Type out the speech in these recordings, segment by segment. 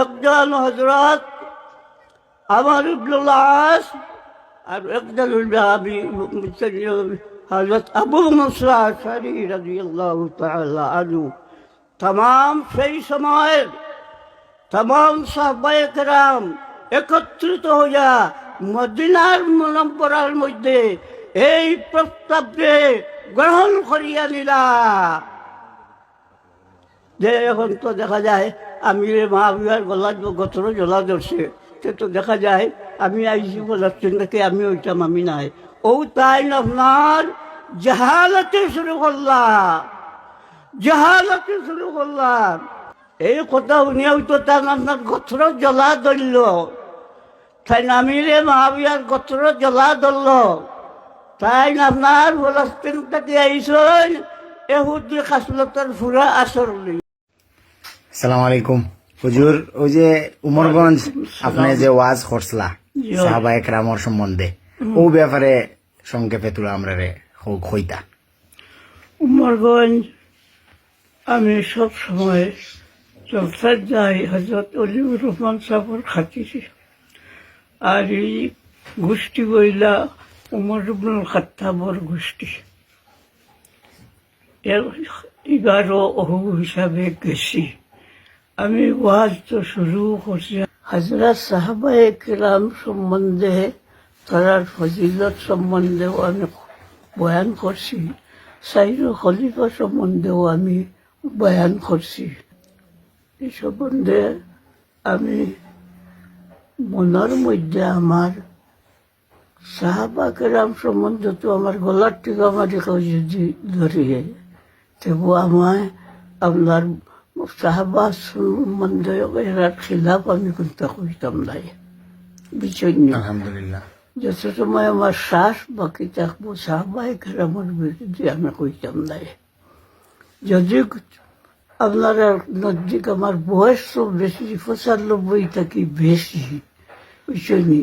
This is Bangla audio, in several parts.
একজন হজরত আমার ইবনুল্লাস আর একজন হজরত আবু মুসরা আলু তাম সেই সময় তাম সাহবায়াম একত্রিত হইয়া মদিনার মনম্পরার মধ্যে এই প্রস্তাবকে গ্রহণ করিয়া নিলা। যে এখন তো দেখা যায় আমি রে মা বিহার গলা গতর জ্বলা ধরছে। সে তো দেখা যায়, আমি আইসি বলাচ্ছেন নাকি আমি ওইটাম আমি নাই। ও তাই আপনার? জাহালতে শুরু করলাম। জাহালতে শুরু করলাম। এই কথা শুনিয়া তো তার আপনার গতর জ্বলা ধরল। তাই নামিরে মহাবিয়ার গতর জ্বলা ধরল। তাই আপনার বলাচ্ছেন তাকে আইসন এহুদি কাসলতার ফুরা আসর লই সালাম আলাইকুম। হুজুর ওই যে উমরগঞ্জ আপনি যে ওয়াজ করছলা। সাহাবা একরামর সম্বন্ধে ও ব্যাপারে সংক্ষেপে তুলা আমরা রে হইতা। উমরগঞ্জ আমি সব সময় জলসার যাই হজরত অলিউর রহমান সাহর খাতির। আর এই গোষ্ঠী বইলা উমর ইবনুল খাত্তাবর গোষ্ঠী। এর এগারো অহু হিসাবে গেছি। আমি ওয়াজ তো শুরু করছি। হাজরা সাহাবায়ে কিরাম সম্বন্ধে, তারার ফজিলত সম্বন্ধেও আমি বয়ান করছি। সাইর খলিফা সম্বন্ধেও আমি বয়ান করছি। এই সম্বন্ধে আমি মনের মধ্যে আমার সাহাবা কেরাম সম্বন্ধে তো আমার গলার টিকা মারি যদি ধরিয়ে তবু আমায় আপনার সাহাবা সম্বন্ধে এরার খিলাফ আমি কিন্তু কইতাম নাই আলহামদুলিল্লাহ যত সময় আমার শ্বাস বাকি থাকব সাহবাই আমার বিরুদ্ধে আমি কইতাম নাই যদি আপনার নজিক আমার বয়স তো বেশি পঁচানব্বই থাকি বেশি বুঝছনি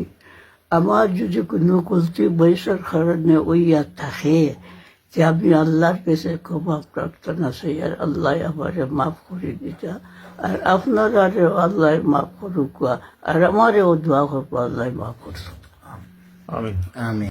আমার যদি কোনো গলতি বয়সের কারণে ওইয়া থাকে যে আমি আল্লাহর কাছে ক্ষমা প্রার্থনা চাই আর আল্লাহ আমারে মাফ করে দিতা আর আপনার আরে আল্লাহ মাফ করুক আর আমারেও দোয়া করব আল্লাহ মাফ করুক। আমি